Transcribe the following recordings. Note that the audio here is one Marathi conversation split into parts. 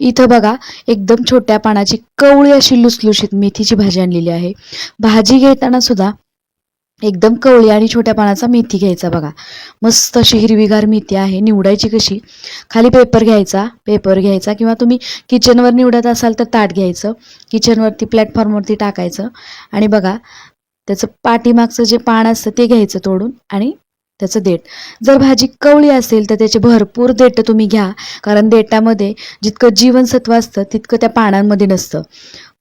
इथं बघा एकदम छोट्या पानाची कवळी अशी लुसलुशीत मेथीची भाजी आणलेली आहे. भाजी घेताना सुद्धा एकदम कवळी आणि छोट्या पानाचा मेथी घ्यायचा बघा. मस्त अशी हिरवीगार मेथी आहे निवडायची कशी? खाली पेपर घ्यायचा पेपर घ्यायचा किंवा तुम्ही किचनवर निवडत असाल तर ताट घ्यायचं. किचनवरती प्लॅटफॉर्मवरती टाकायचं. आणि बघा त्याचं पाठीमागचं जे पान असतं ते घ्यायचं तोडून आणि त्याचं देठ. जर भाजी कवळी असेल तर त्याचे भरपूर देठ तुम्ही घ्या. कारण देठामध्ये जितकं जीवनसत्व असतं तितकं त्या पानांमध्ये नसतं.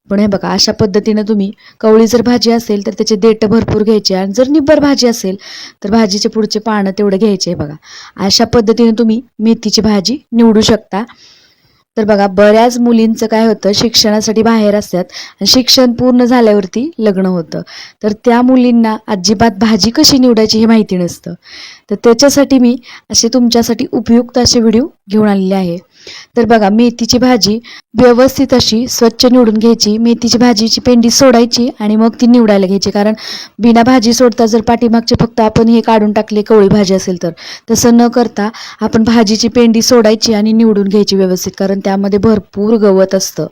पण हे बघा अशा पद्धतीनं तुम्ही कवळी जर भाजी असेल तर त्याचे देठ भरपूर घ्यायचे. आणि जर निब्बर भाजी असेल तर भाजीचे पुढचे पानं तेवढं घ्यायचे बघा. अशा पद्धतीने तुम्ही मेथीची भाजी निवडू शकता. तर बघा बऱ्याच मुलींचं काय होतं शिक्षणासाठी बाहेर असतात आणि शिक्षण पूर्ण झाल्यावरती लग्न होतं. तर त्या मुलींना अजिबात भाजी कशी निवडायची हे माहिती नसतं. तर त्याच्यासाठी मी असे तुमच्यासाठी उपयुक्त असे व्हिडिओ घेऊन आलेले आहे. तर बघा मेथीची भाजी व्यवस्थित अशी स्वच्छ निवडून घ्यायची. मेथीची भाजीची पेंडी सोडायची आणि मग ती निवडायला घ्यायची. कारण बिना भाजी सोडता जर पाठीमागचे फक्त आपण हे काढून टाकले कवळी भाजी असेल तर तसं न करता आपण भाजीची पेंडी सोडायची आणि निवडून घ्यायची व्यवस्थित. कारण त्यामध्ये भरपूर गवत असतं.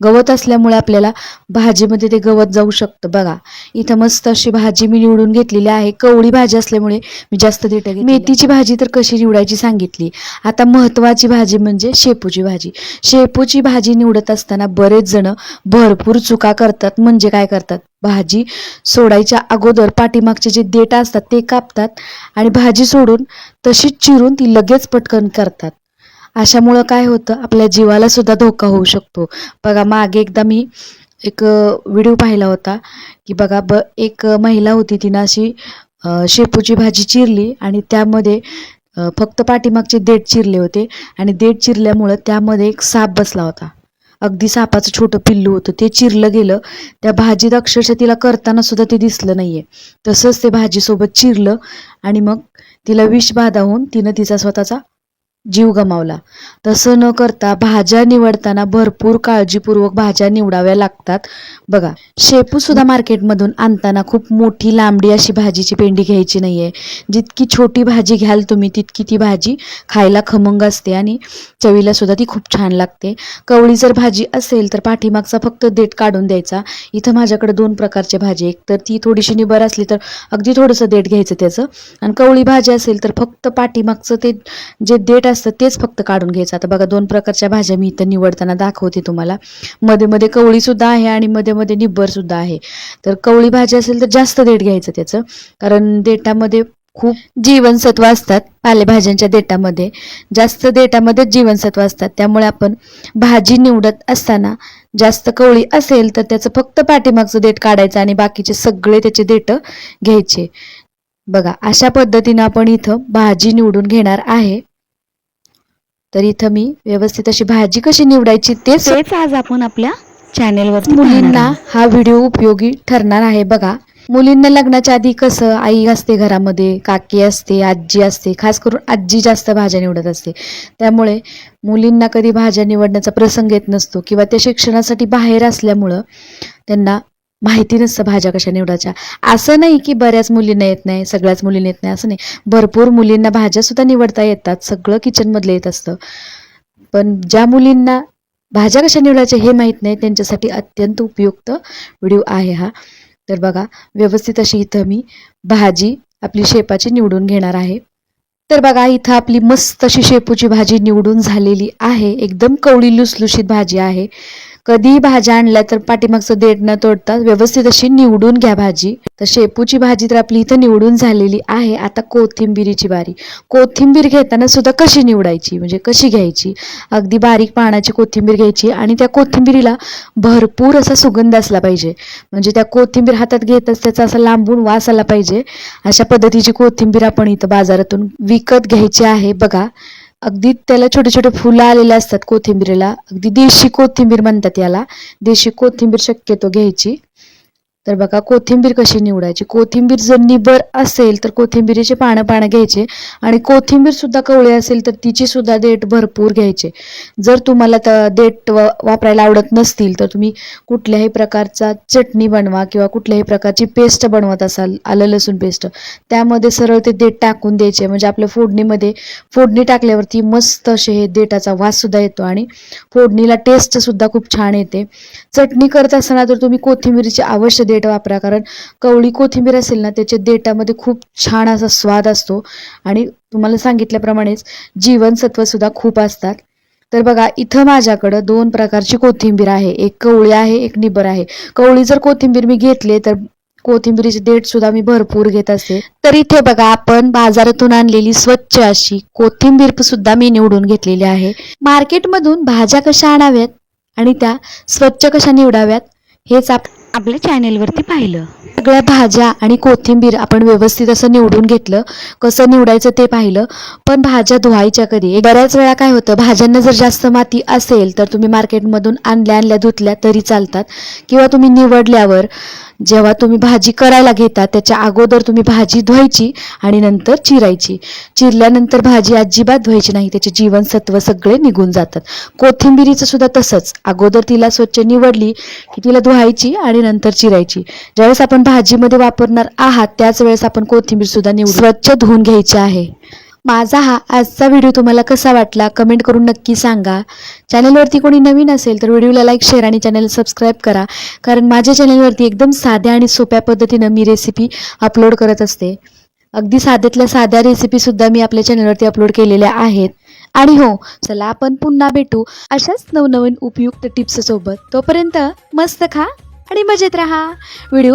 गवत असल्यामुळे आपल्याला भाजीमध्ये ते गवत जाऊ शकतं. बघा इथं मस्त अशी भाजी मी निवडून घेतलेली आहे. कवळी भाजी असल्यामुळे मी जास्त देठ मेथीची भाजी तर कशी निवडायची सांगितली. आता महत्त्वाची भाजी म्हणजे शेपूची भाजी. शेपूची भाजी निवडत असताना बरेच जण भरपूर चुका करतात. म्हणजे काय करतात? भाजी सोडायच्या अगोदर पाठीमागचे जे देटा असतात ते कापतात आणि भाजी सोडून तशीच चिरून ती लगेच पटकन करतात. अशामुळं काय होतं आपल्या जीवाला सुद्धा धोका होऊ शकतो. बघा मागे एकदा मी एक व्हिडिओ पाहिला होता की बघा ब एक महिला होती तिनं अशी शेपूची भाजी चिरली आणि त्यामध्ये फक्त पाठीमागचे देठ चिरले होते आणि देठ चिरल्यामुळं त्यामध्ये एक साप बसला होता. अगदी सापाचं छोटं पिल्लू होतं. ते चिरलं गेलं. त्या भाजीत अक्षरशः तिला करताना सुद्धा ते दिसलं नाहीये. तसंच ते भाजीसोबत चिरलं आणि मग तिला विषबाधा होऊन तिनं तिचा स्वतःचा जीव गमावला. तसं न करता भाज्या निवडताना भरपूर काळजीपूर्वक भाज्या निवडाव्या लागतात. बघा शेपू सुद्धा मार्केटमधून आणताना खूप मोठी लांबडी अशी भाजीची पेंडी घ्यायची नाही आहे जितकी छोटी भाजी घ्याल तुम्ही तितकी ती भाजी खायला खमंग असते आणि चवीला सुद्धा ती खूप छान लागते. कवळी जर भाजी असेल तर पाठीमागचा फक्त देठ काढून द्यायचा. इथं माझ्याकडे दोन प्रकारचे भाजी एक तर ती थोडीशी निबर असली तर अगदी थोडंसं देठ घ्यायचं त्याचं. आणि कवळी भाजी असेल तर फक्त पाठीमागचं ते जे देठ असतं तेच फक्त काढून घ्यायचं. आता बघा दोन प्रकारच्या भाज्या मी इथं निवडताना दाखवते तुम्हाला. मध्ये मध्ये कवळी सुद्धा आहे आणि मध्ये मध्ये निब्बर सुद्धा आहे. तर कवळी भाजी असेल तर जास्त देठ घ्यायचं त्याचं. कारण देठामध्ये खूप जीवनसत्व असतात पालेभाज्यांच्या देठामध्ये. जास्त देठामध्ये जीवनसत्व असतात. त्यामुळे आपण भाजी निवडत असताना जास्त कवळी असेल तर त्याचं फक्त पाठीमागचं देठ काढायचं आणि बाकीचे सगळे त्याचे देठ घ्यायचे. बघा अशा पद्धतीनं आपण इथं भाजी निवडून घेणार आहे. तर इथं मी व्यवस्थित अशी भाजी कशी निवडायची तेच तेच आज आपण आपल्या चॅनेलवर मुलींना हा व्हिडिओ उपयोगी ठरणार आहे. बघा मुलींना लग्नाच्या आधी कसं आई असते घरामध्ये काकी असते आजी असते खास करून आजी जास्त भाज्या निवडत असते. त्यामुळे मुलींना कधी भाज्या निवडण्याचा प्रसंग येत नसतो किंवा ते शिक्षणासाठी बाहेर असल्यामुळं त्यांना माहिती नसतं भाज्या कशा निवडायच्या. असं नाही की बऱ्याच मुलींना येत नाही सगळ्याच मुलींना येत नाही असं नाही. भरपूर मुलींना भाज्या सुद्धा निवडता येतात सगळं किचनमधलं येत असतं. पण ज्या मुलींना भाज्या कशा निवडायच्या हे माहीत नाही त्यांच्यासाठी अत्यंत उपयुक्त व्हिडिओ आहे हा. तर बघा व्यवस्थित अशी इथं मी भाजी आपली शेपाची निवडून घेणार आहे. तर बघा इथं आपली मस्त अशी शेपूची भाजी निवडून झालेली आहे. एकदम कवळी लुसलुशीत भाजी आहे. कधीही भाज्या आणल्या तर पाठीमागचं देठ न तोडता व्यवस्थित अशी निवडून घ्या भाजी. तर शेपूची भाजी तर आपली इथं निवडून झालेली आहे. आता कोथिंबिरीची बारी. कोथिंबीर घेताना सुद्धा कशी निवडायची? म्हणजे कशी घ्यायची? अगदी बारीक पानाची कोथिंबीर घ्यायची आणि त्या कोथिंबीरीला भरपूर असा सुगंध असला पाहिजे. म्हणजे त्या कोथिंबीर हातात घेतच त्याचा असा लांबून वास आला पाहिजे. अशा पद्धतीची कोथिंबीर आपण इथं बाजारातून विकत घ्यायची आहे. बघा. अगदी त्याला छोटे छोटे फुलं आलेले असतात कोथिंबीरीला. अगदी देशी कोथिंबीर म्हणतात याला. देशी कोथिंबीर शक्यतो घ्यायची. तर बघा कोथिंबीर कशी निवडायची? कोथिंबीर जर निबर असेल तर कोथिंबीरीचे पानं पानं घ्यायचे. आणि कोथिंबीर सुद्धा कवळी असेल तर तिची सुद्धा देठ भरपूर घ्यायचे. जर तुम्हाला तर देठ व- वापरायला आवडत नसतील तर तुम्ही कुठल्याही प्रकारचा चटणी बनवा किंवा कुठल्याही प्रकारची पेस्ट बनवत असाल आलं लसूण पेस्ट त्यामध्ये सरळ ते देठ टाकून द्यायचे. म्हणजे आपल्या फोडणीमध्ये फोडणी टाकल्यावरती मस्त असे हे देठाचा वास सुद्धा येतो आणि फोडणीला टेस्ट सुद्धा खूप छान येते. चटणी करत असताना तर तुम्ही कोथिंबीरीची अवश्य देठ वापरा. कारण कवळी कोथिंबीर असेल ना त्याच्या देठामध्ये खूप छान असा स्वाद असतो. आणि तुम्हाला सांगितल्याप्रमाणेच जीवनसत्व सुद्धा खूप असतात. तर बघा इथं माझ्याकडं दोन प्रकारची कोथिंबीर आहे. एक कवळी आहे एक निबर आहे. कवळी जर कोथिंबीर मी घेतली तर कोथिंबीरीचे देठ सुद्धा मी भरपूर घेत असते. तर इथे बघा आपण बाजारातून आणलेली स्वच्छ अशी कोथिंबीर सुद्धा मी निवडून घेतलेली आहे. मार्केटमधून भाज्या कशा आणाव्यात आणि त्या स्वच्छ कशा निवडाव्यात हेच आप आपल्या चॅनेलवरती पाहिलं. सगळ्या भाज्या आणि कोथिंबीर आपण व्यवस्थित असं निवडून घेतलं. कसं निवडायचं ते पाहिलं. पण भाज्या धुवायच्या कधी? बऱ्याच वेळा काय होतं भाज्यांना जर जास्त माती असेल तर तुम्ही मार्केटमधून आणल्या आणल्या धुतल्या तरी चालतात. किंवा तुम्ही निवडल्यावर जेव्हा तुम्ही भाजी करायला घेता त्याच्या अगोदर तुम्ही भाजी धुवायची आणि नंतर चिरायची. चिरल्यानंतर भाजी अजिबात धुवायची नाही. त्याचे जीवनसत्व सगळे निघून जातात. कोथिंबिरीचं सुद्धा तसंच. अगोदर तिला स्वच्छ निवडली की तिला धुवायची आणि नंतर चिरायची. ज्यावेळेस आपण भाजीमध्ये वापरणार आहात त्याच वेळेस आपण कोथिंबीर सुद्धा निवडू. स्वच्छ धुवून घ्यायची आहे. माझा हा आजचा व्हिडिओ तुम्हाला कसा वाटला कमेंट करून नक्की सांगा. चॅनलवरती कोणी नवीन असेल तर व्हिडिओला लाईक शेअर आणि चॅनल सबस्क्राईब करा. कारण माझ्या चॅनलवरती एकदम साध्या आणि सोप्या पद्धतीनं मी रेसिपी अपलोड करत असते. अगदी साध्यातल्या साध्या रेसिपीसुद्धा मी आपल्या चॅनलवरती अपलोड केलेल्या आहेत. आणि हो चला आपण पुन्हा भेटू अशाच नवनवीन उपयुक्त टिप्ससोबत तोपर्यंत मस्त खा आणि मजेत राहा. व्हिडिओ